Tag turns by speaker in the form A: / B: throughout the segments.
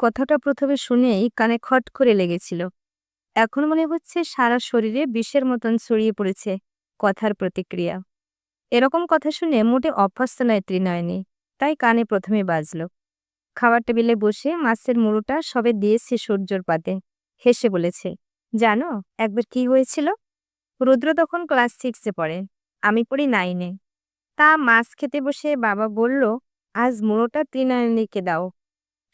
A: কথাটা প্রথমে শুনেই কানে খট করে লেগেছিল। এখন মনে হচ্ছে সারা শরীরে বিষের মতন ছড়িয়ে পড়েছে কথার প্রতিক্রিয়া। এরকম কথা শুনে মোটে অভ্যস্ত নয় ত্রিনয়নী, তাই কানে প্রথমে বাজল। খাবার টেবিলে বসে মাছের মুড়োটা সবে দিয়েছে সূর্যর পাতে, হেসে বলেছে, জানো, একবার কি হয়েছিল? রুদ্র তখন ক্লাস সিক্সে পড়ে, আমি পড়ি নাইনে। তা মাছ খেতে বসে বাবা বলল, আজ মুড়োটা ত্রিনয়নীকে দাও।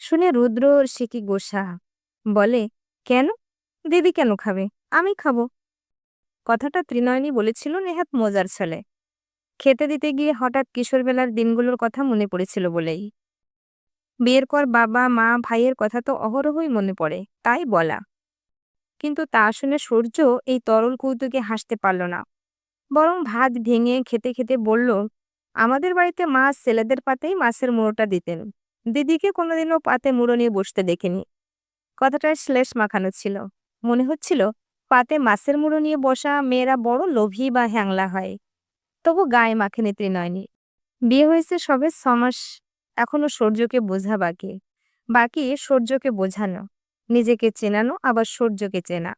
A: শুনে রুদ্র সে কি গোসা বলে, কেন? দিদি কেন খাবে? আমি খাব। কথাটা ত্রিনয়নী বলেছিল নেহাত মজার ছলে। খেতে দিতে গিয়ে হঠাৎ কিশোরবেলার দিনগুলোর কথা মনে পড়েছিল বলেই। বিয়ের পর বাবা, মা, ভাইয়ের কথা তো অহরহই মনে পড়ে, তাই বলা। কিন্তু তা শুনে সূর্য এই তরল কৌতুকে হাসতে পারল না। বরং ভাত ভেঙে খেতে খেতে বলল, আমাদের বাড়িতে মা ছেলেদের পাতেই মাছের মোড়টা দিতেন। দিদিকে কোনোদিনও পাতে মুড়ো নিয়ে বসতে দেখেনি। কথাটায় শ্লেষ মাখানো ছিল। মনে হচ্ছিল, পাতে মাছের মুড়ো নিয়ে বসা মেয়েরা বড় লোভী বা হ্যাংলা হয়। তবু গায়ে মাখেনি ত্রিনয়নী বিয়ে হয়েছে সবে ছমাস এখনও সূর্যকে বোঝা বাকি। বাকি সূর্যকে বোঝানো। নিজেকে চেনানো, আবার সূর্যকে চেনা।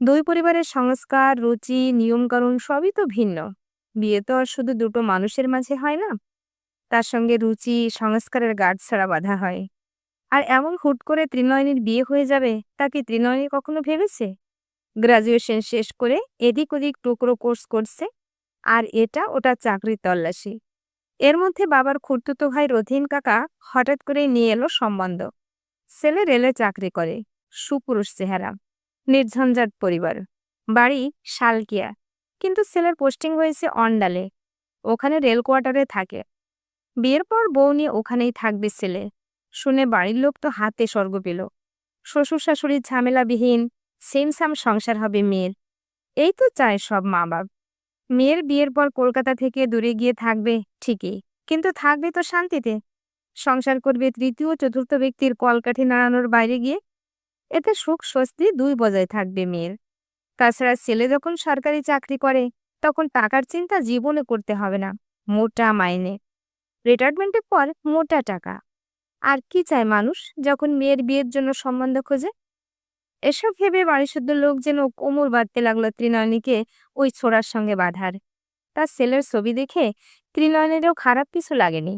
A: দুই পরিবারের সংস্কার, রুচি, নিয়মকানুন সবই তো ভিন্ন। বিয়ে তো আর শুধু দুটো মানুষের মাঝে হয় না। তার সঙ্গে রুচি, সংস্কারের গাঢ় ছাড়া বাধা হয়। আর এমন হুট করে ত্রিনয়নীর বিয়ে হয়ে যাবে, তা কি ত্রিনয়নী কখনো ভেবেছে? গ্রাজুয়েশন শেষ করে এদিক ওদিক টুকরো কোর্স করছে, আর এটা ওটা চাকরির তল্লাশি। এর মধ্যে বাবার খুড়তুতো ভাই রথীন কাকা হঠাৎ করে নিয়ে এলো সম্বন্ধ। ছেলে রেলে চাকরি করে, সুপুরুষ চেহারা, নির্ঝঞ্ঝাট পরিবার, বাড়ি শালকিয়া। কিন্তু ছেলের পোস্টিং হয়েছে অন্ডালে, ওখানে রেল কোয়ার্টারে থাকে। বিয়ের পর বউ নিয়ে ওখানেই থাকবে ছেলে। শুনে বাড়ির লোক তো হাতে স্বর্গ পেল। শ্বশুর শাশুড়ির ঝামেলাবিহীন সেমসাম সংসার হবে মেয়ের। এই তো চায় সব মা বাপ মেয়ের বিয়ের পর কলকাতা থেকে দূরে গিয়ে থাকবে ঠিকই, কিন্তু থাকবে তো শান্তিতে। সংসার করবে তৃতীয় চতুর্থ ব্যক্তির কলকাঠি নাড়ানোর বাইরে গিয়ে। এতে সুখ স্বস্তি দুই বজায় থাকবে মেয়ের। তাছাড়া ছেলে যখন সরকারি চাকরি করে, তখন টাকার চিন্তা জীবনে করতে হবে না, মোটা মাইনে। রিটায়ারমেন্টের পর মোটা টাকা। আর কি চায় মানুষ যখন মেয়ের বিয়ের জন্য সম্বন্ধ খোঁজে? এসব ভেবে বাড়িশুদ্ধ লোক যেন কোমর বাঁধতে লাগল ত্রিনয়নীকে ওই ছোড়ার সঙ্গে বাঁধার। তার ছেলের ছবি দেখে ত্রিনয়নেরও খারাপ কিছু লাগেনি।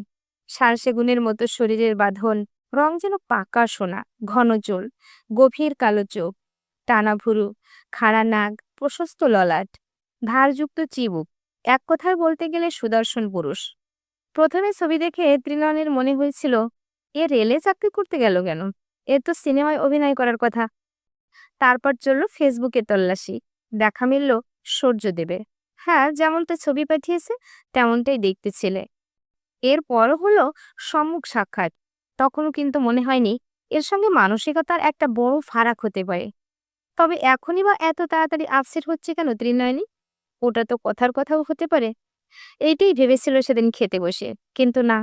A: সারসেগুনের মতো শরীরের বাঁধন, রং যেন পাকা সোনা, ঘন চুল, গভীর কালো চোখ, টানা ভুরু, খাড়া নাক, প্রশস্ত ললাট ধারযুক্ত চিবুক। এক কথায় বলতে গেলে সুদর্শন পুরুষ। প্রথমে ছবি দেখে ত্রিনয়নের মনে হয়েছিল, এ রেলে চাকরি করতে গেল কেন? এর তো সিনেমায় অভিনয় করার কথা। তারপর চলল ফেসবুকে তল্লাশি। দেখা মিলল সূর্য দেবে হ্যাঁ যেমনটা ছবি পাঠিয়েছে, তেমনটাই দেখতে ছেলে। এরপরও হলো সম্মুখ সাক্ষাৎ। তখনও কিন্তু মনে হয়নি, এর সঙ্গে মানসিকতার একটা বড় ফারাক হতে পারে। তবে এখনই বা এত তাড়াতাড়ি আপসেট হচ্ছে কেন ত্রিনয়নী ওটা তো কথার কথাও হতে পারে। এইটাই ভেবেছিল সেদিন খেতে বসে। কিন্তু না,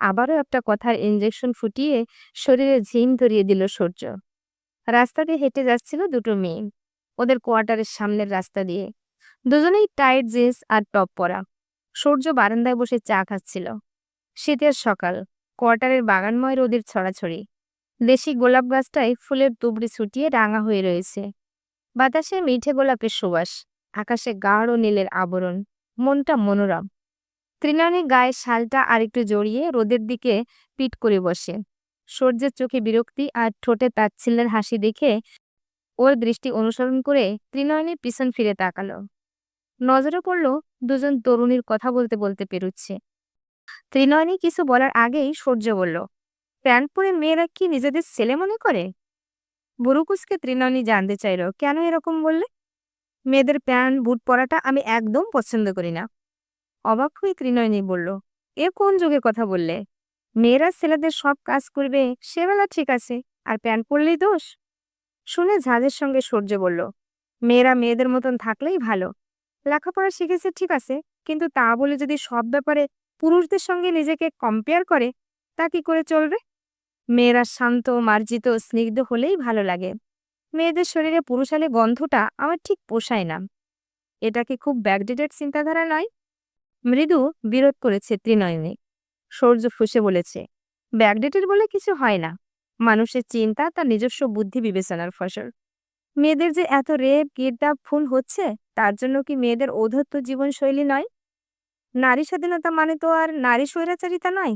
A: আবারও একটা কথার ইঞ্জেকশন ফুটিয়ে শরীরে ঝিম ধরিয়ে দিল সূর্য। রাস্তা দিয়ে হেঁটে যাচ্ছিল দুটো মেয়ে, ওদের কোয়ার্টারের সামনের রাস্তা দিয়ে। দুজনেই টাইট জিন্স আর টপ পরা। সূর্য বারান্দায় বসে চা খাচ্ছিল। শীতের সকাল, কোয়ার্টারের বাগানময় রোদের ছড়াছড়ি। দেশি গোলাপ গাছটায় ফুলের তুবড়ি ছুটিয়ে রাঙা হয়ে রয়েছে। বাতাসে মিঠে গোলাপের সুবাস, আকাশে গাঢ় ও নীলের আবরণ। মনটা মনোরম। ত্রিনয়নী গায়ে শালটা আরেকটু জড়িয়ে রোদের দিকে পিট করে বসে। সূর্যের চোখে বিরক্তি আর ঠোঁটে তাচ্ছিল্যের হাসি দেখে ওর দৃষ্টি অনুসরণ করে ত্রিনয়নীর পিছন ফিরে তাকালো। নজরে পড়ল দুজন তরুণীর কথা বলতে বলতে পেরুচ্ছে। ত্রিনয়নী কিছু বলার আগেই সূর্য বলল প্যান্ট পরে মেয়েরা কি নিজেদের ছেলে মনে করে? বুরুকুসকে ত্রিনয়নী জানতে চাইল, কেন এরকম বললে? মেয়েদের প্যান্ট, বুট পরাটা আমি একদম পছন্দ করি না। অবাক হয়ে ত্রিনয়নী বলল, এ কোন যুগের কথা বললে? মেয়েরা ছেলেদের সব কাজ করবে সে বেলা ঠিক আছে, আর প্যান্ট পরলেই দোষ? শুনে ঝাঁজের সঙ্গে সূর্য বলল, মেয়েরা মেয়েদের মতন থাকলেই ভালো। লেখাপড়া শিখেছে ঠিক আছে, কিন্তু তা বলে যদি সব ব্যাপারে পুরুষদের সঙ্গে নিজেকে কম্পেয়ার করে, তা কি করে চলবে? মেয়েরা শান্ত, মার্জিত, স্নিগ্ধ হলেই ভালো লাগে। মেয়েদের শরীরে পুরুষালে গন্ধটা আমার ঠিক পোষায় না। এটা কি খুব ব্যাকডেটেড চিন্তাধারা নয়? মৃদু বিরোধ করেছে ত্রিনয়নী। সূর্য ফুসে বলেছে, ব্যাকডেটেড বলে কিছু হয় না। মানুষের চিন্তা, তার নিজস্ব বুদ্ধি বিবেচনার ফসল। মেয়েদের যে এত রেপ কিডন্যাপ খুন হচ্ছে, তার জন্য কি মেয়েদের ঔদ্ধত্য জীবনশৈলী নয়? নারী স্বাধীনতা মানে তো আর নারী স্বৈরাচারিতা নয়?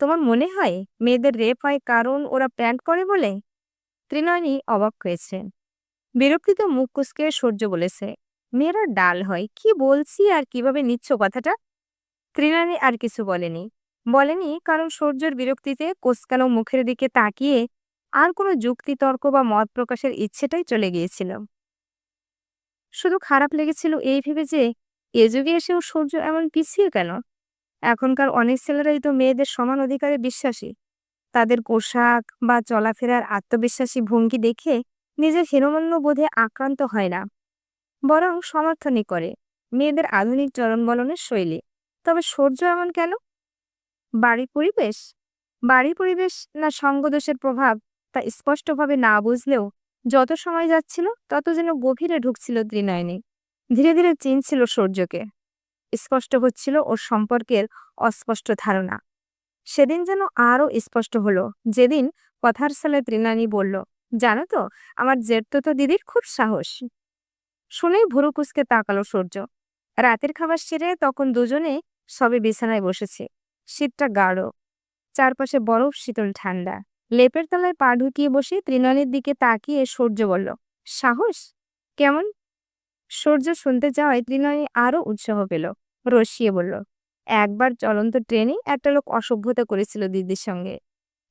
A: তোমার মনে হয় মেয়েদের রেপ হয় কারণ ওরা প্যান্ট করে বলে? ত্রিনয়নী অবাক হয়েছে। বিরক্তিত মুখ কুসকে সূর্য বলেছে, মেয়েরা ডাল হয়, কি বলছি আর কীভাবে নিচ্ছ কথাটা? ত্রিনয়নী আর কিছু বলেনি। বলেনি কারণ সূর্যের বিরক্তিতে কোসকানো মুখের দিকে তাকিয়ে আর কোনো যুক্তি তর্ক বা মত প্রকাশের ইচ্ছেটাই চলে গিয়েছিল। শুধু খারাপ লেগেছিল এই ভেবে যে, এ যুগে এসেও সূর্য এমন পিছিয়ে কেন? এখনকার অনেক ছেলেরাই তো মেয়েদের সমান অধিকারে বিশ্বাসী। তাদের পোশাক বা চলাফেরার আত্মবিশ্বাসী ভঙ্গি দেখে নিজের হীনমন্য বোধে আক্রান্ত হয় না। বরং সমর্থনই করে। মেয়েদের আধুনিক চরণবলনের শৈলী। তবে সূর্য এমন কেন? বাড়ির পরিবেশ? বাড়ির পরিবেশ না সঙ্গদোষের প্রভাব তা স্পষ্টভাবে না বুঝলেও যত সময় যাচ্ছিল তত যেন গভীরে ঢুকছিল ত্রিনয়নে। ধীরে ধীরে চিনছিল সূর্যকে। স্পষ্ট হচ্ছিল ওর সম্পর্কের অস্পষ্ট ধারণা। সেদিন যেন আরও স্পষ্ট হলো। যেদিন কথার সালে ত্রিনানি বলল, জানো তো, আমার জেঠতো দিদির খুব সাহস। শুনেই ভুরু কুসকে তাকালো সূর্য। রাতের খাবার সেরে তখন দুজনে সবে বিছানায় বসেছে। শীতটা গাঢ়। চারপাশে বরফ, শীতল ঠান্ডা। লেপের তলায় পা ঢুকিয়ে বসে ত্রিনয়নের দিকে তাকিয়ে সূর্য বলল, সাহস? কেমন? সূর্য শুনতে যাওয়ায় ত্রিনয়নী আরও উৎসাহ পেল। রসিয়ে বলল একবার চলন্ত ট্রেনে একটা লোক অসভ্যতা করেছিল দিদির সঙ্গে।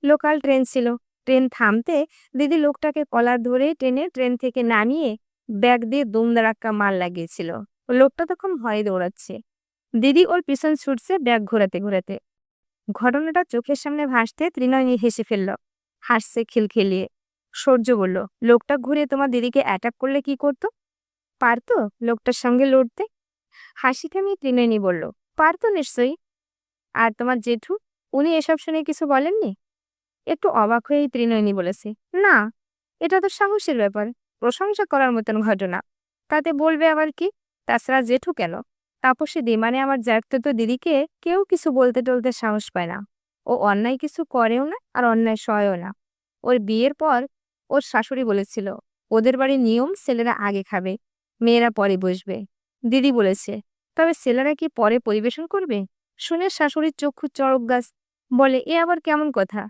A: লোকাল ট্রেন ছিল। ট্রেন থামতে দিদি লোকটাকে কলার ধরে ট্রেনে ট্রেন থেকে নামিয়ে ব্যাগ দিয়ে দুমদারাক্কা মাল লাগিয়েছিল। লোকটা তখন ভয়ে দৌড়াচ্ছে। দিদি ওর পিছন ছুটছে ব্যাগ ঘোরাতে ঘোরাতে। ঘটনাটা চোখের সামনে ভাসতে ত্রিনয়নী হেসে ফেলল। হাসছে খিলখিলিয়ে। সূর্য বলল, লোকটা ঘুরে তোমার দিদিকে অ্যাটাক করলে কি করতো? পারতো লোকটার সঙ্গে লড়তে? হাসি থামিয়ে ত্রিনয়নী বলল পারতো নিশ্চয়ই। আর তোমার জেঠু, উনি এসব শুনে কিছু বলেননি? একটু অবাক হয়েই ত্রিনয়নী বলেছে, না, এটা তো সাহসের ব্যাপার, প্রশংসা করার মতন ঘটনা। তাতে বলবে আবার কি? তাছাড়া জেঠু কেন? তাপসী মানে আমার তো দিদিকে কেউ কিছু বলতে টলতে সাহস পায় না। ও অন্যায় কিছু করেও না, আর অন্যায় সয়ও না। ওর বিয়ের পর ওর শাশুড়ি বলেছিল, ওদের বাড়ির নিয়ম ছেলেরা আগে খাবে, মেয়েরা পরে বসবে। দিদি বলেছে তবে ছেলেরা কি পরে পরিবেশন করবে? শুনে শাশুড়ির চক্ষু চড়ক গাছ, বলে, এ আবার কেমন কথা?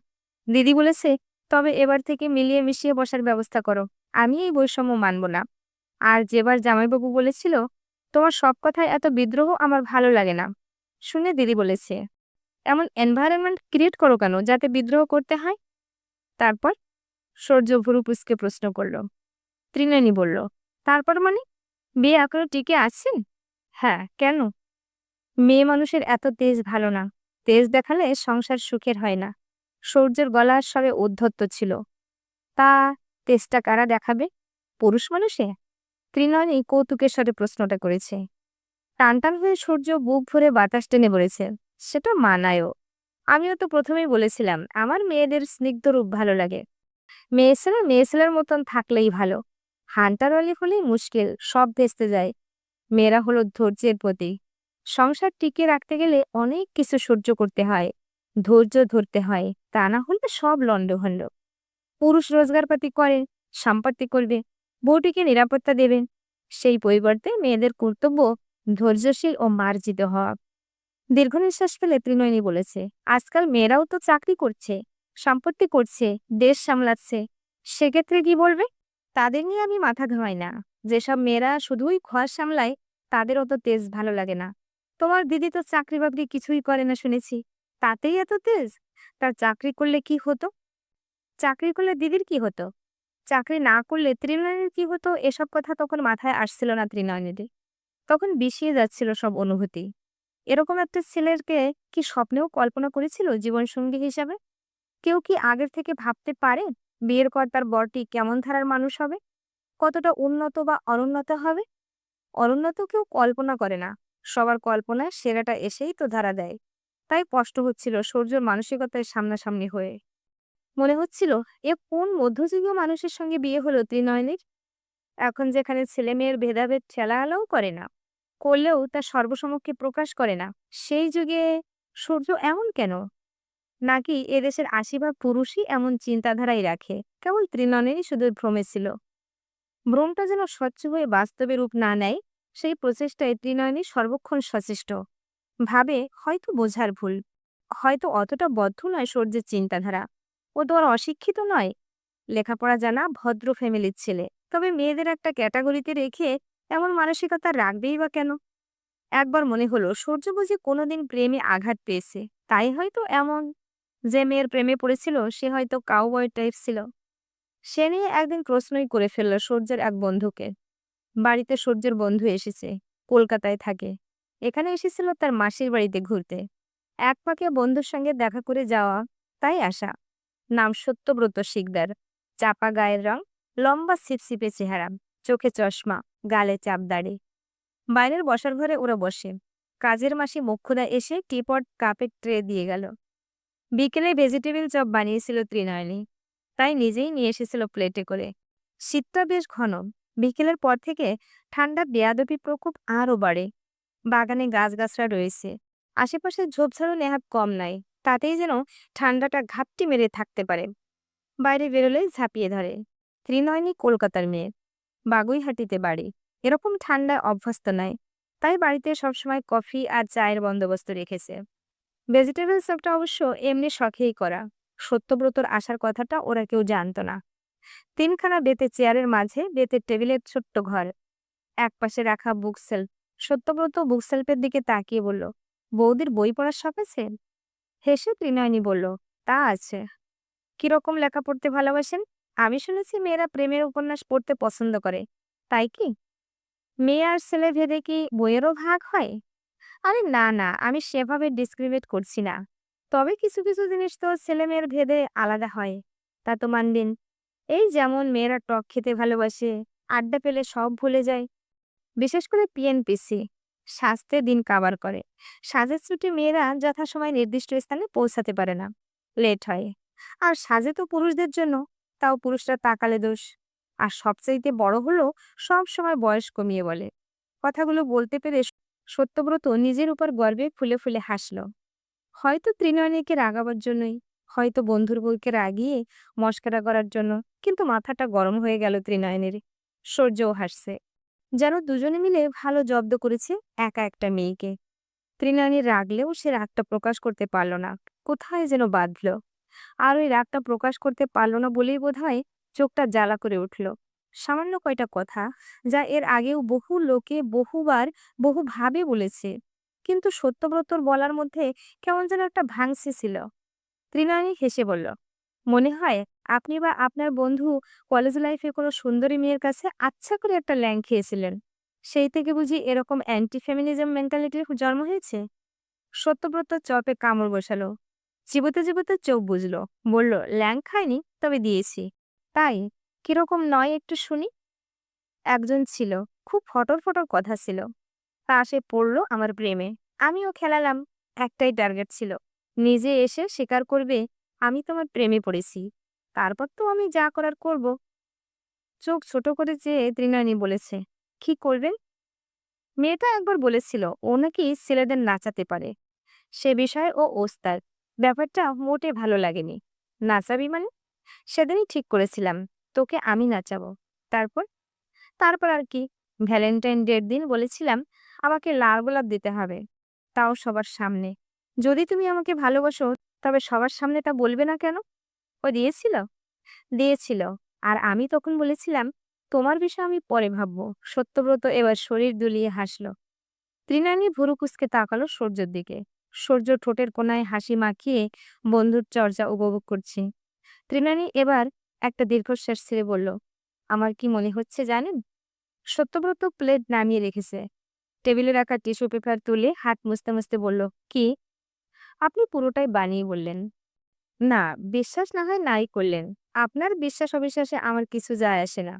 A: দিদি বলেছে, তবে এবার থেকে মিলিয়ে মিশিয়ে বসার ব্যবস্থা করো, আমি এই বৈষম্য মানব না। আর যেবার জামাইবাবু বলেছিল, তোমার সব কথায় এত বিদ্রোহ আমার ভালো লাগে না। শুনে দিদি বলেছে, এমন এনভায়রনমেন্ট ক্রিয়েট করো কেন যাতে বিদ্রোহ করতে হয়? তারপর সূর্য ভুরুপুসকে প্রশ্ন করল ত্রিনয়নী বলল, তারপর মানে? বিয়ে এখনও টিকে আছেন? হ্যাঁ কেন? মেয়ে মানুষের এত তেজ ভালো না। তেজ দেখালে সংসার সুখের হয় না। সূর্যের গলার সবে উদ্ধত্ত ছিল। তা তেজটা কারা দেখাবে? পুরুষ মানুষে? ত্রিনয়নী কৌতুকের সাথে প্রশ্নটা করেছে। টানটান হয়ে সূর্য বুক ভরে বাতাস টেনে পড়েছে সেটা মানায়ও। আমিও তো প্রথমেই বলেছিলাম, আমার মেয়েদের স্নিগ্ধ রূপ ভালো লাগে। মেয়ে ছেলে মেয়ে ছেলের মতন থাকলেই ভালো। হান্টারওয়ালি হলেই মুশকিল, সব ভেস্তে যায়। মেয়েরা হলো ধৈর্যের প্রতি সংসার টিকে রাখতে গেলে অনেক কিছু সহ্য করতে হয়, ধৈর্য ধরতে হয়, তা না হলে সব লন্ডভন্ড পুরুষ রোজগারপাতি করে, সম্পত্তি করবে, বউটিকে নিরাপত্তা দেবেন সেই পরিবর্তে মেয়েদের কর্তব্য ধৈর্যশীল ও মার্জিত হওয়া। দীর্ঘ নিঃশ্বাস ফেলে ত্রিনয়নী বলেছে, আজকাল মেয়েরাও তো চাকরি করছে, সম্পত্তি করছে, দেশ সামলাচ্ছে, সেক্ষেত্রে কি বলবে? তাদের নিয়ে আমি মাথা ঘামাই না। যেসব মেয়েরা শুধুই ঘর সামলায় তাদের অত তেজ ভালো লাগে না। তোমার দিদি তো চাকরি বাকরি কিছুই করে না শুনেছি। তাতেই এত তেজ? তার চাকরি করলে কি হতো? চাকরি করলে দিদির কি হতো? চাকরি না করলে ত্রিনয়নের কি হতো? এসব কথা তখন মাথায় আসছিল না ত্রিনয়নীদের। তখন বিষিয়ে যাচ্ছিল সব অনুভূতি। এরকম একটা ছেলেরকে কি স্বপ্নেও কল্পনা করেছিল জীবনসঙ্গী হিসাবে? কেউ কি আগের থেকে ভাবতে পারে, বিয়ের পর তার বরটি কেমন ধারার মানুষ হবে? কতটা উন্নত বা অনুন্নত হবে? অনুন্নত কেউ কল্পনা করে না। সবার কল্পনায় সেরাটা এসেই তো ধারা দেয়। তাই কষ্ট হচ্ছিল সূর্যর মানসিকতায় সামনাসামনি হয়ে। মনে হচ্ছিল, এ কোন মধ্যযুগীয় মানুষের সঙ্গে বিয়ে হলো ত্রিনয়নের? এখন যেখানে ছেলে মেয়ের ভেদাভেদ ঠেলাহালাও করে না, করলেও তা সর্বসমক্ষে প্রকাশ করে না, সেই যুগে সূর্য এমন কেন? নাকি এদেশের আশি ভাগ পুরুষই এমন চিন্তাধারাই রাখে, কেবল ত্রিনয়নেরই শুধু ভ্রমে ছিল? ভ্রমটা যেন স্বচ্ছ হয়ে বাস্তবে রূপ না নেয়, সেই প্রচেষ্টায় ত্রিনয়নী সর্বক্ষণ সচেষ্ট। ভাবে হয়তো বোঝার ভুল, হয়তো অতটা বদ্ধ নয় সূর্যের চিন্তাধারা। ও তো আর অশিক্ষিত নয়। লেখাপড়া জানা ভদ্র ফ্যামিলির ছেলে। তবে মেয়েদের একটা ক্যাটাগরিতে রেখে এমন মানসিকতা রাখবেই বা কেন? একবার মনে হলো, সূর্য বুঝি কোনোদিন প্রেমে আঘাত পেয়েছে। তাই হয়তো এমন। যে মেয়ের প্রেমে পড়েছিল, সে হয়তো কাউবয় টাইপ ছিল। সে নিয়ে একদিন প্রশ্নই করে ফেলল সূর্যের এক বন্ধুকে। বাড়িতে সূর্যের বন্ধু এসেছে, কলকাতায় থাকে। এখানে এসেছিল তার মাসির বাড়িতে ঘুরতে। এক পাকে বন্ধুর সঙ্গে দেখা করে যাওয়া, তাই আসা। নাম সত্যব্রত শিকদার। চাপা গায়ের রং, লম্বা সিপসিপে চেহারা, চোখে চশমা, গালে চাপ দাড়ি। বাইরের বসার ঘরে ওরা বসে। কাজের মাসি মোক্ষদা এসে টিপট, কাপে ট্রে দিয়ে গেল। বিকেলে ভেজিটেবিল চপ বানিয়েছিল ত্রিনয়নী। তাই নিজেই নিয়ে এসেছিল প্লেটে করে। শীতটা বেশ ঘন। বিকেলের পর থেকে ঠান্ডা বেয়াদবি প্রকোপ আরও বাড়ে। বাগানে গাছগাছরা রয়েছে। আশেপাশে ঝোপঝাড়ও নেহাত কম নাই। তাতেই যেন ঠান্ডাটা ঘাপটি মেরে থাকতে পারে। বাইরে বেরোলেই ঝাঁপিয়ে ধরে। ত্রিনয়নী কলকাতার মেয়ে। বাগুইহাটিতে বাড়ি। এরকম ঠান্ডায় অভ্যস্ত নয় তাই বাড়িতে সবসময় কফি আর চায়ের বন্দোবস্ত রেখেছে। ভেজিটেবল চপটা অবশ্য এমনি শখেই করা। সত্যব্রতর আসার কথাটা ওরা কেউ জানতো না। তিনখানা বেতের চেয়ারের মাঝে বেতের টেবিলের ছোট্ট ঘর। একপাশে রাখা বুকসেলফ। সত্যব্রত বুকসেলফের দিকে তাকিয়ে বলল, বৌদির বই পড়ার শখ আছে? হেসে ত্রিনয়নী বলল, তা আছে। কীরকম লেখা পড়তে ভালোবাসেন? আমি শুনেছি মেয়েরা প্রেমের উপন্যাস পড়তে পছন্দ করে। তাই কি? মেয়ে আর ছেলে ভেদে কি বইয়েরও ভাগ হয়? আরে না না, আমি সেভাবে ডিসক্রিমিনেট করছি না। তবে কিছু কিছু জিনিস তো ছেলে মেয়ের ভেদে আলাদা হয়, তা তো মানবেন। এই যেমন মেয়েরা টক খেতে ভালোবাসে, আড্ডা পেলে সব ভুলে যায়। বিশেষ করে পিএনপিসি স্বাস্থ্যে দিন কাবার করে। সাজের ছুটি মেয়েরা যথাসময় নির্দিষ্ট স্থানে পৌঁছাতে পারে না, লেট হয়। আর সাজে তো পুরুষদের জন্য, তাও পুরুষরা তাকালে দোষ। আর সবচাইতে বড় হলো, সব সময় বয়স কমিয়ে বলে। কথাগুলো বলতে পেরে সত্যব্রত নিজের উপর গর্বে ফুলে ফুলে হাসল। হয়তো ত্রিনয়নীকে রাগাবার জন্যই, হয়তো বন্ধুর বউকে রাগিয়ে মস্করা করার জন্য, কিন্তু মাথাটা গরম হয়ে গেল ত্রিনয়নের। সূর্যও হাসছে। যেন দুজনে মিলে ভালো জব্দ করেছে একা একটা মেয়েকে। ত্রিনয়নী রাগলেও সে রাগটা প্রকাশ করতে পারল না। কোথায় যেন বাঁধল। আর ওই রাগটা প্রকাশ করতে পারল না বলেই বোধ চোখটা জ্বালা করে উঠল। সামান্য কয়টা কথা যা এর আগেও বহু লোকে বহুবার বহুভাবে বলেছে। কিন্তু সত্যব্রতর বলার মধ্যে কেমন যেন একটা ভাঙসি ছিল। ত্রিনয়নী হেসে বলল, মনে হয় আপনি বা আপনার বন্ধু কলেজ লাইফে কোনো সুন্দরী মেয়ের কাছে আচ্ছা করে একটা ল্যাং খেয়েছিলেন। সেই থেকে বুঝি এরকম অ্যান্টি ফেমিনিজম মেন্টালিটির জন্ম হয়েছে? সত্যব্রত চপে কামড় বসালো, চিবোতে চিবোতে চোখ বুঝলো বলল, ল্যাং খায়নি তবে দিয়েছি। তাই কীরকম নয় একটু শুনি? একজন ছিল, খুব ফটর ফটর কথা ছিল। তা সে পড়ল আমার প্রেমে। আমিও খেলালাম, একটাই টার্গেট ছিল। নিজে এসে স্বীকার করবে, আমি তোমার প্রেমে পড়েছি। তারপর তো আমি যা করার করব। চোখ ছোট করে চেয়ে ত্রিনয়নী বলেছে, কি করবেন? মেয়েটা একবার বলেছিল, ও নাকি ছেলেদের নাচাতে পারে। সে বিষয়ে ও ওস্তাদ, ব্যাপারটা মোটে ভালো লাগেনি। নাচাবি মানে? সেদিনই ঠিক করেছিলাম, তোকে আমি নাচাবো। তারপর? তারপর আর কি। ভ্যালেন্টাইন ডের দিন বলেছিলাম আমাকে লাল গোলাপ দিতে হবে, তাও সবার সামনে। যদি তুমি আমাকে ভালোবাসো, তবে সবার সামনে তা বলবে না কেন? ও দিয়েছিল? দিয়েছিল। আর আমি তখন বলেছিলাম, তোমার বিষয় আমি পরে ভাববো। সত্যব্রত এবার শরীর দুলিয়ে হাসল। ত্রিনানী ভুরু কুসকে তাকালো সূর্যের দিকে। সূর্য ঠোঁটের কোনায় হাসি মাখিয়ে বন্ধুর চর্চা উপভোগ করছে। ত্রিনানী এবার একটা দীর্ঘশ্বাস ছেড়ে বলল, আমার কি মনে হচ্ছে জানেন? সত্যব্রত প্লেট নামিয়ে রেখেছে। টেবিলে রাখা টিস্যু পেপার তুলে হাত মুছতে মুছতে বলল, কি? আপনি পুরোটাই বানিয়ে বললেন। না, বিশ্বাস না হয় নাই করলেন। আপনার বিশ্বাস অবিশ্বাসে আমার কিছু যায় আসে না।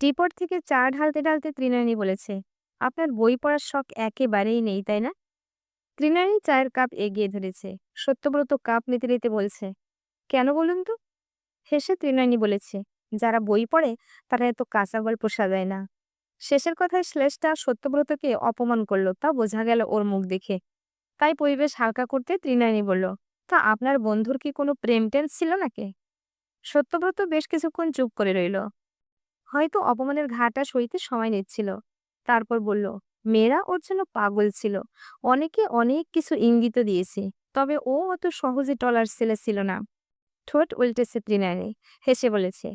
A: টিপট থেকে চা ঢালতে ঢালতে ত্রিনয়নী বলেছে। আপনার বই পড়ার শখ একেবারেই নেই, তাই না? ত্রিনয়নী চায়ের কাপ এগিয়ে ধরেছে। সত্যব্রত কাপ নিতে নিতে বলছে, কেন বলুন তো? হেসে ত্রিনয়নী বলেছে, যারা বই পড়ে তারা এত কাঁচা গল্প সাজায় না। শেষের কথায় শ্লেষটা সত্যব্রতকে অপমান করল, তা বোঝা গেল ওর মুখ দেখে। তাই পরিবেশ হালকা করতে ত্রিনয়নী বলল, তা আপনার বন্ধুর কি কোনো প্রেম টেন্স ছিল নাকি? সত্যব্রত বেশ কিছুক্ষণ চুপ করে রইল। হয়তো অপমানের ঘাটা সইতে সময় নিচ্ছিল। তারপর বলল, মেয়েরা ওর জন্য পাগল ছিল। অনেকে অনেক কিছু ইঙ্গিত দিয়েছে, তবে ও অত সহজে টলার ছেলে ছিল না। ঠোঁট উল্টেছে ত্রিনায়নী। হেসে বলেছে,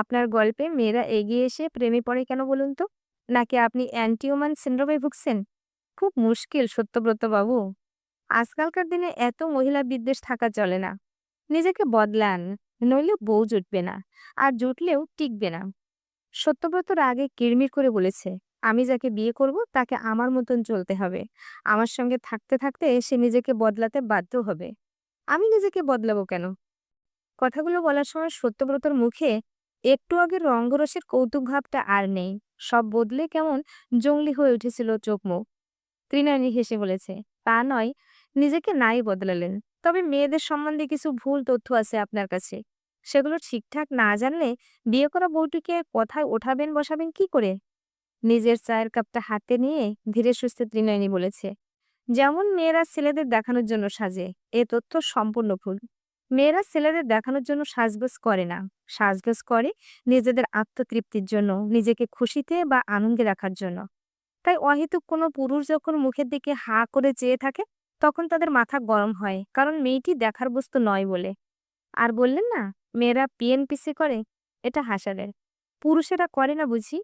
A: আপনার গল্পে মেয়েরা এগিয়ে এসে প্রেমে পড়ে কেন বলুন তো? নাকি আপনি অ্যান্টিওমান সিন্ড্রোমে ভুগছেন? খুব মুশকিল, সত্যব্রত বাবু। আজকালকার দিনে এত মহিলা বিদ্বেষ থাকা চলে না। নিজেকে বদলান, নইলে বউ জুটবে না, আর জুটলেও টিকবে না। সত্যব্রতর আগে কিরমির করে বলেছে, আমি যাকে বিয়ে করব, তাকে আমার মতন চলতে হবে। আমার সঙ্গে থাকতে থাকতে সে নিজেকে বদলাতে বাধ্য হবে। আমি নিজেকে বদলাবো কেন? কথাগুলো বলার সময় সত্যব্রতর মুখে একটু আগে রঙ্গরসের কৌতুক ভাবটা আর নেই। সব বদলে কেমন জঙ্গলি হয়ে উঠেছিল চোখ মুখ। ত্রিনয়নী হেসে বলেছে, তা নয়, নিজেকে নাই বদলালেন। তবে মেয়েদের সম্বন্ধে কিছু ভুল তথ্য আছে আপনার কাছে। সেগুলো ঠিকঠাক না জানলে বিয়ে করা বউটিকে কথায় ওঠাবেন, বসাবেন কি করে? নিজের চায়ের কাপটা হাতে নিয়ে ধীরে সুস্থে ত্রিনয়নী বলেছে, যেমন মেয়েরা ছেলেদের দেখানোর জন্য সাজে, এ তথ্য সম্পূর্ণ ভুল। মেয়েরা ছেলেদের দেখানোর জন্য সাজগোজ করে না। সাজগোজ করে নিজেদের আত্মতৃপ্তির জন্য, নিজেকে খুশিতে বা আনন্দে রাখার জন্য। তাই অহেতুক কোনো পুরুষ যখন মুখের দিকে হা করে চেয়ে থাকে, তখন তাদের মাথা গরম হয়, কারণ মেয়েটি দেখার বস্তু নয় বলে। আর বললেন না, মেয়েরা পিএনপিসি করে? এটা হাসালের পুরুষেরা করে না বুঝি?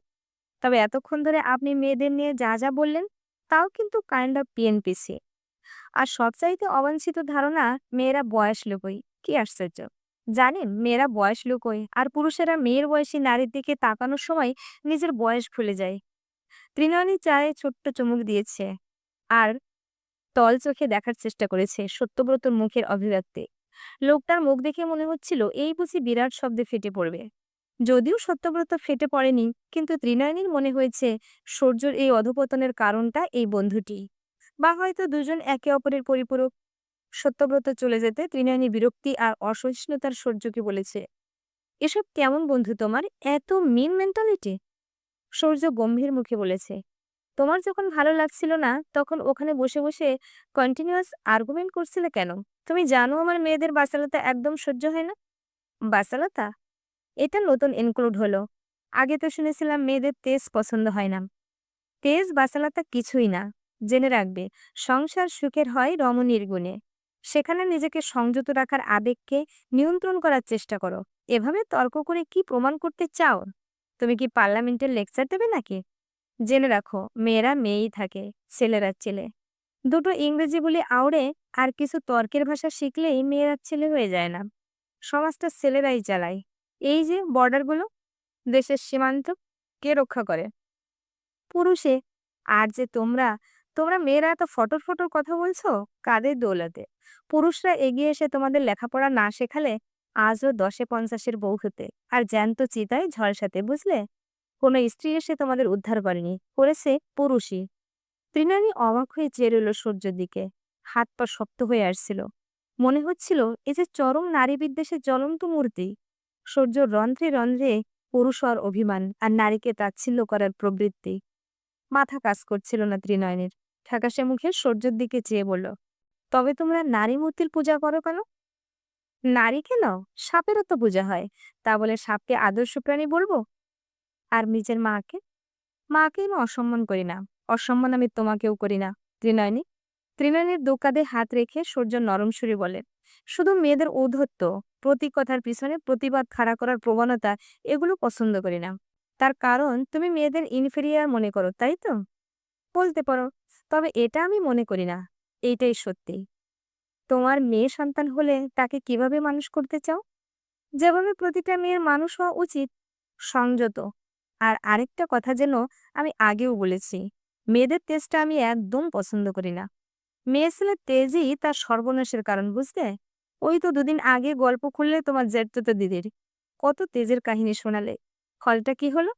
A: তবে এতক্ষণ ধরে আপনি মেয়েদের নিয়ে যা যা বললেন, তাও কিন্তু কাইন্ড অফ পিএনপিসি আর সবচাইতে অবাঞ্ছিত ধারণা, মেয়েরা বয়স লোকই কি আশ্চর্য। জানেন, মেয়েরা বয়স লোকই আর পুরুষেরা মেয়ের বয়সী নারীর দিকে তাকানোর সময় নিজের বয়স ভুলে যায়। ত্রিনয়নী চায়ে ছোট্ট চুমুক দিয়েছে আর তল চোখে দেখার চেষ্টা করেছে সত্যব্রতর মুখের অভিব্যক্তি। লোকটার মুখ দেখে মনে হচ্ছিল এই বুঝি বিরাট শব্দে ফেটে পড়বে। যদিও সত্যব্রত ফেটে পড়েনি, কিন্তু ত্রিনয়নীর মনে হয়েছে সূর্যর এই অধপতনের কারণটা এই বন্ধুটি। বা হয়তো দুজন একে অপরের পরিপূরক সত্যব্রত চলে যেতে ত্রিনয়নী বিরক্তি আর অসহিষ্ণুতার সূর্যকে বলেছে, এসব কেমন বন্ধু তোমার? এত মিন মেন্টালিটি সূর্য গম্ভীর মুখে বলেছে, তোমার যখন ভালো লাগছিল না, তখন ওখানে বসে বসে কন্টিনিউয়াস আর্গুমেন্ট করছিলে কেন? তুমি জানো আমার মেয়েদের বাসালতা একদম সহ্য হয় না? বাসালতা এটা নতুন ইনক্লুড হলো। আগে তো শুনেছিলাম মেয়েদের তেজ পছন্দ হয় না। তেজ বাসালতা কিছুই না। জেনে রাখবে, সংসার সুখের হয় রমণীর গুণে। সেখানে নিজেকে সংযত রাখার আবেগকে নিয়ন্ত্রণ করার চেষ্টা করো। এভাবে তর্ক করে কি প্রমাণ করতে চাও? তুমি কি পার্লামেন্টের লেকচার দেবে নাকি? জেনে রাখো, মেয়েরা মেয়েই থাকে, ছেলেরা ছেলে। দুটো ইংরেজি বলে আওড়ে আর কিছু তর্কের ভাষা শিখলেই মেয়েরা ছেলে হয়ে যায় না। সমাজটা ছেলেরাই চালায়। এই যে বর্ডারগুলো, দেশের সীমান্ত কে রক্ষা করে? পুরুষে, আর যে তোমরা তোমরা মেয়েরা এত ফটর ফটর কথা বলছো? কাদের দৌলতে? পুরুষরা এগিয়ে এসে তোমাদের লেখাপড়া না শেখালে আজও দশে পঞ্চাশের বউ হতে। আর জ্যান্ত চিতায় ঝলসাতে, বুঝলে? কোনো স্ত্রী এসে তোমাদের উদ্ধার করেনি, করেছে পুরুষই। তৃণানী অবাক হয়ে চেয়ে রইল সূর্যের দিকে। হাত পা শক্ত হয়ে আসছিল। মনে হচ্ছিল, এ যে চরম নারী বিদ্বেষের জ্বলন্ত মূর্তি। সূর্য রন্ধ্রে রন্ধ্রে পুরুষ আর অভিমান আর নারীকে তাচ্ছিল্য করার প্রবৃত্তি। মাথা কাজ করছিল না ত্রিনয়নের ঠাকাশে মুখে সূর্যের দিকে চেয়ে বলল, তবে তোমরা নারী মূর্তির পূজা করো কেন? নারী কেন? সাপেরও তো পূজা হয়। তা বলে সাপকে আদর্শ প্রাণী বলব? আর নিজের মাকে? মাকে আমি অসম্মান করি না। অসম্মান আমি তোমাকেও করি না। ত্রিনয়নী, ত্রিনয়নীর দোকাদে হাত রেখে সূর্য নরম সুরে বলে, শুধু মেয়েদের ঔদ্ধত্য প্রতি কথার পিছনে প্রতিবাদ খাড়া করার প্রবণতা, এগুলো পছন্দ করি না। তার কারণ, তুমি মেয়েদের ইনফেরিয়ার মনে করো, তাই তো? বলতে পারো। তবে এটা আমি মনে করি না। এইটাই সত্যি। তোমার মেয়ে সন্তান হলে তাকে কীভাবে মানুষ করতে চাও? যেভাবে প্রতিটা মেয়ের মানুষ হওয়া উচিত, সংযত। আর আরেকটা কথা যেন আমি আগেও বলেছি, মেয়েদের তেজটা আমি একদম পছন্দ করি না। মেয়ে ছেলের তেজই তার সর্বনাশের কারণ বুঝতে ওই তো দুদিন আগে গল্প খুললে তোমার জেঠতো দিদির। কত তেজের কাহিনী শোনালে। ফলটা কি হলো?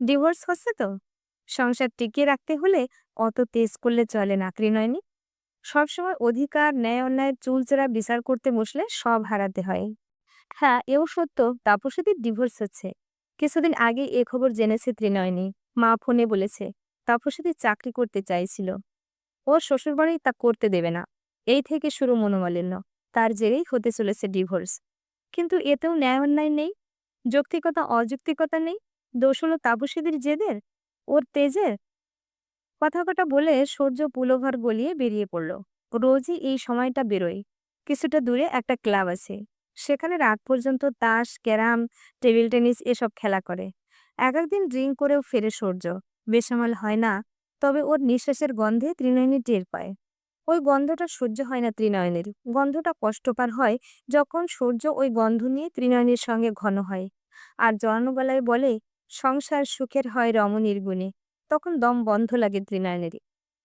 A: ডিভোর্স হচ্ছে তো? সংসার টিকিয়ে রাখতে হলে অত তেজ করলে চলে না, ত্রিনয়নী। সবসময় অধিকার, ন্যায়, অন্যায়ের চুলচেরা বিচার করতে বসলে সব হারাতে হয়। হ্যাঁ এও সত্য, তাপসীদের ডিভোর্স হচ্ছে। কিছুদিন আগে এ খবর জেনেছে ত্রিনয়নী। মা ফোনে বলেছে, তাপসীদি চাকরি করতে চাইছিল। ও শ্বশুরবাড়ি তা করতে দেবে না। এই থেকে শুরু মনোমালিন্য। তার জেরেই হতে চলেছে ডিভোর্স কিন্তু এতেও ন্যায় অন্যায় নেই। যৌক্তিকতা, অযৌক্তিকতা নেই। দোষ হলো তাপসীদের জেদের ওর তেজের কথা কটা বলে সূর্য পুলোভার গলিয়ে বেরিয়ে পড়ল। রোজই এই সময়টা বেরোয়। কিছুটা দূরে একটা ক্লাব আছে। সেখানে রাত পর্যন্ত তাস, ক্যারাম, টেবিল টেনিস এসব খেলা করে। এক একদিন ড্রিঙ্ক করেও ফেরে সূর্য। বেসামাল হয় না, তবে ওর নিঃশ্বাসের গন্ধে ত্রিনয়নী টের পায়। ওই গন্ধটা সহ্য হয় না ত্রিনয়নের। গন্ধটা কষ্টকর হয় যখন সূর্য ওই গন্ধ নিয়ে ত্রিনয়নীর সঙ্গে ঘন হয়। আর জড়ানো গলায় বলে সংসার সুখের হয় রমণীর গুণে, তখন দম বন্ধ লাগে ত্রিনয়নেরই।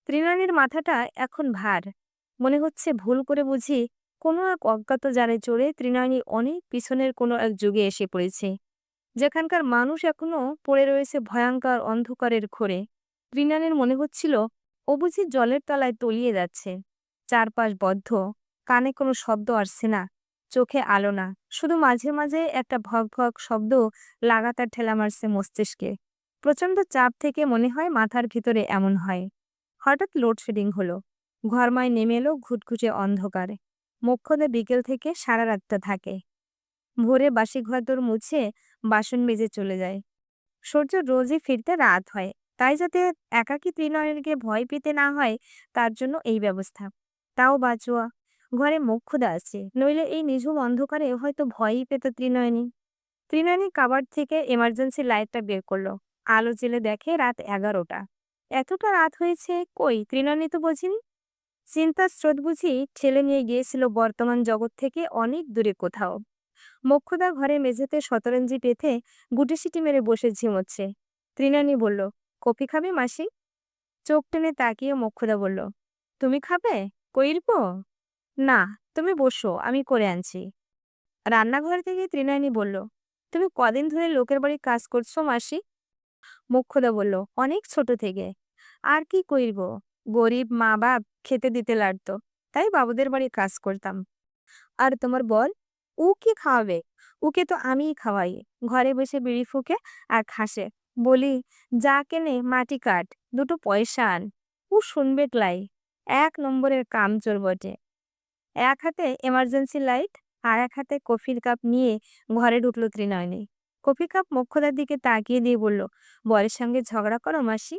A: ত্রিনয়নের মাথাটা এখন ভার। মনে হচ্ছে ভুল করে বুঝি, কোনো এক অজ্ঞাত জারে চড়ে ত্রিনয়নী অনেক পিছনের কোনো এক যুগে এসে পড়েছে। যেখানকার মানুষ এখনও পড়ে রয়েছে ভয়ঙ্কর অন্ধকারের ঘোরে। ত্রিনয়নের মনে হচ্ছিল, ও বুঝি জলের তলায় তলিয়ে যাচ্ছে। চারপাশ বদ্ধ, কানে কোনো শব্দ আসছে না। চোখে আলো না। শুধু মাঝে মাঝে একটা ভক ভক শব্দ লাগাতার ঠেলা মারছে মস্তিষ্কে। প্রচণ্ড চাপ থেকে মনে হয় মাথার ভিতরে এমন হয়। হঠাৎ লোডশেডিং হলো। ঘরমায় নেমে এলো ঘুটঘুটে অন্ধকার। মোক্ষদে বিকেল থেকে সারা রাতটা থাকে। ভোরে বাসি ঘর মুছে বাসন মেজে চলে যায়। সূর্য রোজই ফিরতে রাত হয়। তাই যাতে একাকী ত্রিনয়নকে ভয় পেতে না হয়, তার জন্য এই ব্যবস্থা। তাও বাঁচুয়া। ঘরে মোক্ষদা আছে, নইলে এই নিঝুম অন্ধকারে হয়তো ভয়ই পেত ত্রিনয়নী। ত্রিনয়নী কাবার থেকে এমার্জেন্সি লাইটটা বের করল। আলো জেলে দেখে রাত এগারোটা। এতটা রাত হয়েছে কই? ত্রিনয়নী তো বোঝেনি। চিন্তার স্রোত বুঝি ঠেলে নিয়ে গিয়েছিল বর্তমান জগৎ থেকে অনেক দূরে কোথাও। মোক্ষদা ঘরে মেঝেতে শতরঞ্জি পেথে গুটি সিটি মেরে বসে ঝিমোচ্ছে। ত্রিনয়নী বলল, কফি খাবে মাসি? চোখ টেনে তাকিয়ে মোক্ষদা বলল, তুমি খাবে? কইরব না, তুমি বসো, আমি করে আনছি। রান্নাঘর থেকে ত্রিনয়নী বলল, তুমি কদিন ধরে লোকের বাড়ি কাজ করছ, মাসি? মোক্ষদা বলল, অনেক ছোট থেকে। আর কি কইরব? গরিব মা বাপ খেতে দিতে লাগতো, তাই বাবুদের বাড়ি কাজ করতাম। আর তোমার বল ও কি খাওয়াবে? ওকে তো আমিই খাওয়াই। ঘরে বসে বিড়ি ফুকে আর খাসে। বলি, যা কেনে, মাটি কাট, দুটো পয়সা আন। ও শুনবে ক্লাই এক নম্বরের কামচোর বটে। এক হাতে এমার্জেন্সি লাইট আর এক হাতে কফির কাপ নিয়ে ঘরে ঢুকলো ত্রিনয়নী। কফি কাপ মোক্ষদার দিকে তাকিয়ে দিয়ে বলল, বরের সঙ্গে ঝগড়া করো মাসি?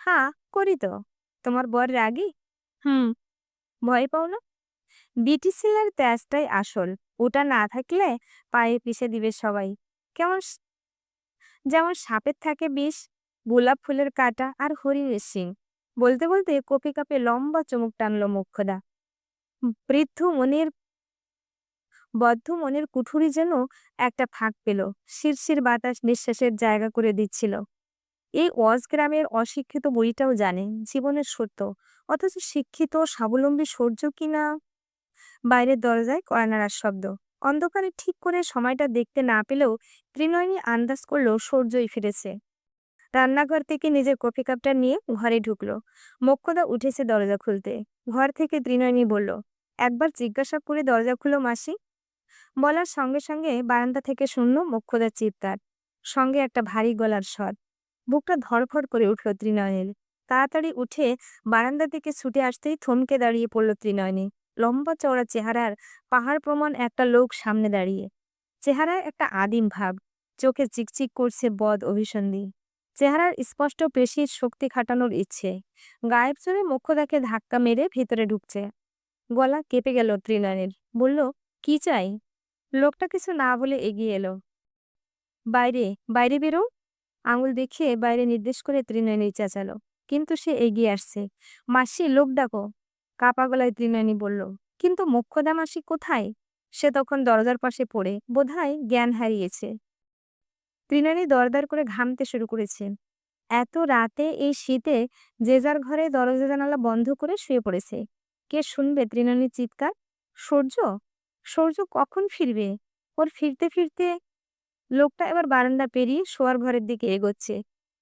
A: হ্যাঁ করি তো। তোমার বর রাগি? হুম। ভয় পাও না? বিটিসিলের তেজটাই আসল। ওটা না থাকলে পায়ে পিষে দিবে সবাই। কেমন যেমন সাপের থাকে বিষ, গোলাপ ফুলের কাঁটা আর হরিণের সিং বলতে বলতে কপি কাপে লম্বা চুমুক টানলো মুখ্যদা। বৃদ্ধ মনের, বদ্ধ মনের কুঠুরি যেন একটা ফাঁক পেল। শিরশির বাতাস নিঃশ্বাসের জায়গা করে দিচ্ছিল। এই ওয়াজ গ্রামের অশিক্ষিত বইটাও জানে, জীবনের সত্য। অথচ শিক্ষিত স্বাবলম্বী সূর্য কিনা বাইরের দরজায় কয়নারার শব্দ। অন্ধকারে ঠিক করে সময়টা দেখতে না পেলেও ত্রিনয়নী আন্দাজ করল সূর্যই ফিরেছে। রান্নাঘর থেকে নিজের কফি কাপটা নিয়ে ঘরে ঢুকলো। মোক্ষদা উঠেছে দরজা খুলতে। ঘর থেকে ত্রিনয়নী বলল একবার জিজ্ঞাসা করে দরজা খুলো, মাসি। বলার সঙ্গে সঙ্গে বারান্দা থেকে শুনল মোক্ষদার চিৎকার, সঙ্গে একটা ভারী গলার স্বর। বুকটা ধরফর করে উঠল ত্রিনয়নীর। তাড়াতাড়ি উঠে বারান্দা থেকে ছুটে আসতেই থমকে দাঁড়িয়ে পড়ল ত্রিনয়নী। লম্বা চওড়া চেহারার পাহাড় প্রমাণ একটা লোক সামনে দাঁড়িয়ে। চেহারায় একটা আদিম ভাব, চোখে চিকচিক করছে বদ অভিসন্ধি। চেহারার স্পষ্ট পেশির শক্তি খাটানোর ইচ্ছে, গায়েব চড়ে মোক্ষদাকে ধাক্কা মেরে ভিতরে ঢুকছে। গলা কেঁপে গেল ত্রিনয়নীর বলল, কি চাই? লোকটা কিছু না বলে এগিয়ে এলো। বাইরে বাইরে বেরো। আঙুল দেখিয়ে বাইরে নির্দেশ করে ত্রিনয়নী চেঁচালো। কিন্তু সে এগিয়ে আসছে। মাসি, লোক ডাকো। কাপা গলায় ত্রিনয়নী বলল, কিন্তু মোক্ষদা মাসি কোথায়? সে তখন দরজার পাশে পড়ে, বোধহয় জ্ঞান হারিয়েছে। ত্রিনয়নী দরদার করে ঘামতে শুরু করেছে। এত রাতে এই শীতে যে যার ঘরে দরজা জানালা বন্ধ করে শুয়ে পড়েছে। কে শুনবে ত্রিনয়নীর চিৎকার? সূর্য? সূর্য কখন ফিরবে? ওর ফিরতে ফিরতে লোকটা এবার বারান্দা পেরিয়ে শোয়ার ঘরের দিকে এগোচ্ছে।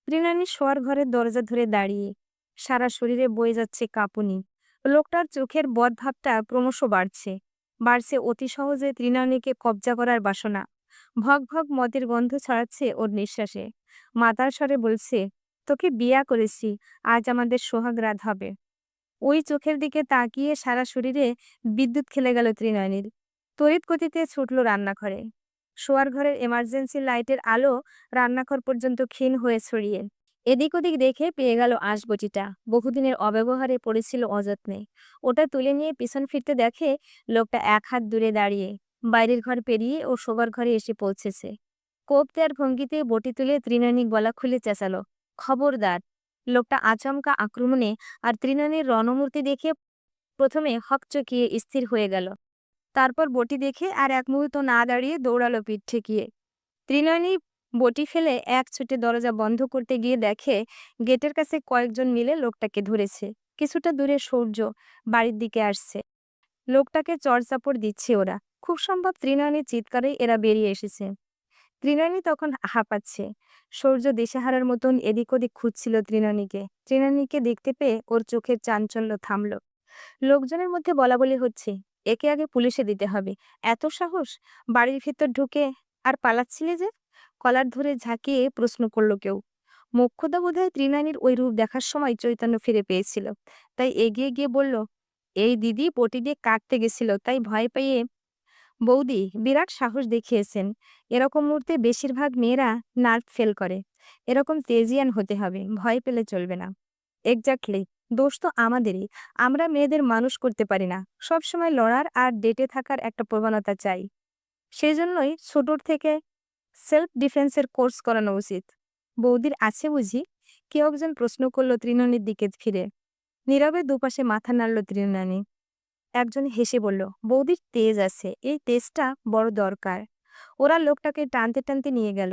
A: ত্রিনয়নী শোয়ার ঘরের দরজা ধরে দাঁড়িয়ে। সারা শরীরে বয়ে যাচ্ছে কাঁপুনি। লোকটার চোখের বদভাবটা ক্রমশ বাড়ছে। বাড়ছে অতি সহজে ত্রিনয়নীকে কবজা করার বাসনা। ভগ ভগ মদের গন্ধ ছড়াচ্ছে ওর নিঃশ্বাসে। মাতার স্বরে বলছে, তোকে বিয়া করেছি, আজ আমাদের সোহাগ রাত হবে। ওই চোখের দিকে তাকিয়ে সারা শরীরে বিদ্যুৎ খেলে গেল ত্রিনয়নীর। তড়িৎ গতিতে ছুটল রান্নাঘরে। শোয়ার ঘরের এমার্জেন্সি লাইটের আলো রান্নাঘর পর্যন্ত ক্ষীণ হয়ে ছড়িয়ে। এদিক ওদিক দেখে পেয়ে গেল আঁশবটিটা বহুদিনের অব্যবহারে পড়েছিল অযত্নে। ওটা তুলে নিয়ে পিছন ফিরতে দেখে লোকটা এক হাত দূরে দাঁড়িয়ে বাইরের ঘর পেরিয়ে ও শোবার ঘরে এসে পৌঁছেছে। কোপ দেওয়ার ভঙ্গিতে বটি তুলে ত্রিনয়নী গলা খুলে চেঁচালো, খবরদার লোকটা আচমকা আক্রমণে আর ত্রিনয়নীর রণমূর্তি দেখে প্রথমে হকচকিয়ে স্থির হয়ে গেল। তারপর বটি দেখে আর এক মুহূর্ত না দাঁড়িয়ে দৌড়ালো পিঠ ঠেকিয়ে। ত্রিনয়নী বটি ফেলে এক ছুটে দরজা বন্ধ করতে গিয়ে দেখে গেটের কাছে কয়েকজন মিলে লোকটাকে ধরেছে। কিছুটা দূরে সূর্য বাড়ির দিকে আসছে। লোকটাকে চড়চাপড় দিচ্ছে ওরা। খুব সম্ভব ত্রিনয়নীর চিৎকারে এরা বেরিয়ে এসেছে। ত্রিনয়নী তখন হাঁপাচ্ছে। সূর্য দিশেহারার মতন এদিক ওদিক খুঁজছিল ত্রিনয়নীকে ত্রিনয়নীকে দেখতে পেয়ে ওর চোখের চাঞ্চল্য থামল। লোকজনের মধ্যে বলা বলি হচ্ছে, একে আগে পুলিশে দিতে হবে। এত সাহস? বাড়ির ভিতর ঢুকে আর পালাচ্ছিলে যে? কলার ধরে ঝাঁকিয়ে প্রশ্ন করল কেউ। মোক্ষদা বোধহয় ত্রিনয়নীর ওই রূপ দেখার সময় চৈতন্য ফিরে পেয়েছিল। তাই এগিয়ে গিয়ে বলল, এই দিদি পটি দিয়ে কাটতে গেছিল, তাই ভয় পেয়ে বৌদি বিরাট সাহস দেখিয়েছেন, এরকম মুহূর্তে বেশিরভাগ মেয়েরা নার্ভ ফেল করে। এরকম তেজিয়ান হতে হবে, ভয় পেলে চলবে না। এক্স্যাক্টলি দোষ তো আমাদেরই, আমরা মেয়েদের মানুষ করতে পারি না। সবসময় লড়ার আর ডেটে থাকার একটা প্রবণতা চাই। সেজন্যই ছোটোর থেকে সেলফ ডিফেন্সের কোর্স করানো উচিত। বৌদির আছে বুঝি? কেউ একজন প্রশ্ন করল তৃণনীর দিকে ফিরে। নীরবে দুপাশে মাথা নাড়ল তৃণানী। একজন হেসে বলল বৌদির তেজ আছে। এই তেজটা বড় দরকার। ওরা লোকটাকে টানতে টানতে নিয়ে গেল।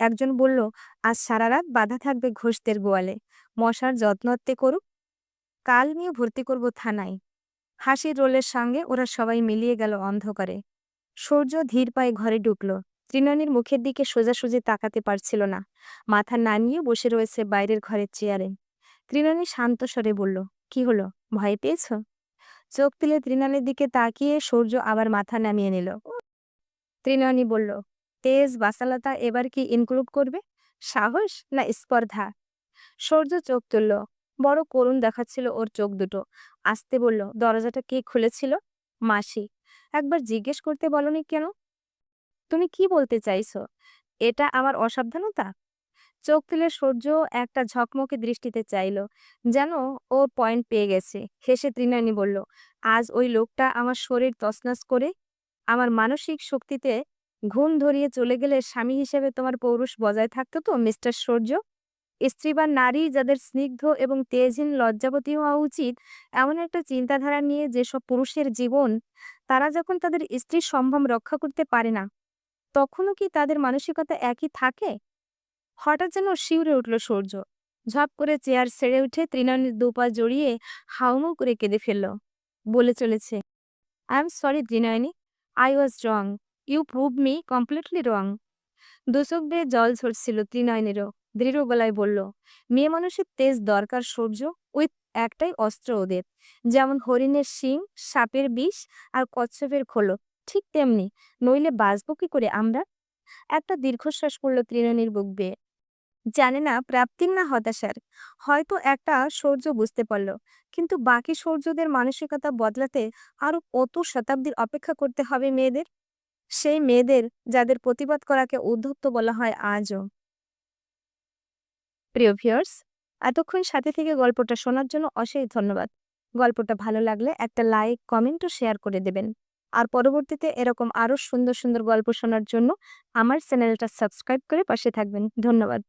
A: একজন বলল, আজ সারা রাত বাধা থাকবে ঘোষদের গোয়ালে। মশার যত্নত্বে করুক। কাল নিয়ে ভর্তি করব থানায়। হাসির রোলের সঙ্গে ওরা সবাই মিলিয়ে গেল অন্ধকারে। সূর্য ধীর পায়ে ঘরে ঢুকল। তৃণানীর মুখের দিকে সোজাসুজি তাকাতে পারছিল না। মাথা নামিয়ে বসে রয়েছে বাইরের ঘরের চেয়ারে। তৃণানী শান্ত স্বরে বলল, কি হলো? ভয় পেয়েছ? চোখ তুলে তৃণানীর দিকে তাকিয়ে সূর্য আবার মাথা নামিয়ে নিল। তৃণানী বলল, তেজ, বাসালতা এবার কি ইনক্লুড করবে? সাহস না স্পর্ধা? সূর্য চোখ তুলল, বড় করুণ দেখাচ্ছিল ওর চোখ দুটো। আসতে বলল, দরজাটা কে খুলেছিল? মাসি। একবার জিজ্ঞেস করতে বলনি কেন? তুমি কি বলতে চাইছো? এটা আমার অসাবধানতা? চোখ তুলে সূর্য একটা ঝকমকে দৃষ্টিতে চাইল। যেন ও পয়েন্ট পেয়ে গেছে। হেসে তৃণানী বলল, আজ ওই লোকটা আমার শরীর তসনাস করে, আমার মানসিক শক্তিতে ঘুম ধরিয়ে চলে গেলে স্বামী হিসেবে তোমার পৌরুষ বজায় থাকতো তো, মিস্টার সূর্য? স্ত্রী বা নারী যাদের স্নিগ্ধ এবং তেজহীন লজ্জাবতী হওয়া উচিত, এমন একটা চিন্তাধারা নিয়ে যেসব পুরুষের জীবন, তারা যখন তাদের স্ত্রীর সম্ভ্রম রক্ষা করতে পারে না, তখনও কি তাদের মানসিকতা একই থাকে? হঠাৎ যেন শিউরে উঠল সূর্য। ঝপ করে চেয়ার ছেড়ে উঠে তৃণানীর দুপা জড়িয়ে হাউমাউ করে কেঁদে ফেলল। বলে চলেছে I am sorry Trinayani I was wrong you prove me completely wrong দুচোখ বেয়ে জল ঝরছিল ত্রিনয়নেরও দৃঢ় গলায় বলল, মেয়ে মানুষের তেজ দরকার সূর্য উইথ একটাই অস্ত্র ওদের। যেমন হরিণের শিং, সাপের বিষ আর কচ্ছপের খোলো, ঠিক তেমনি নইলে বাঁচবো কি করে আমরা? একটা দীর্ঘশ্বাস পড়ল তৃণনীর বুক বেয়ে। জানে না প্রাপ্তির না হতাশার। হয়তো একটা সৌর্য বুঝতে পারল, কিন্তু বাকি সৌর্যদের মানসিকতা বদলাতে আরও কত শতাব্দীর অপেক্ষা করতে হবে মেয়েদের? সেই মেয়েদের যাদের প্রতিবাদ করাকে উদ্ধত্ত বলা হয় আজও। প্রিয় ভিউয়ার্স, এতক্ষণ সাথে থেকে গল্পটা শোনার জন্য অশেষ ধন্যবাদ। গল্পটা ভালো লাগলে একটা লাইক, কমেন্ট ও শেয়ার করে দেবেন। আর পরবর্তীতে এরকম আরও সুন্দর সুন্দর গল্প শোনার জন্য আমার চ্যানেলটা সাবস্ক্রাইব করে পাশে থাকবেন। ধন্যবাদ।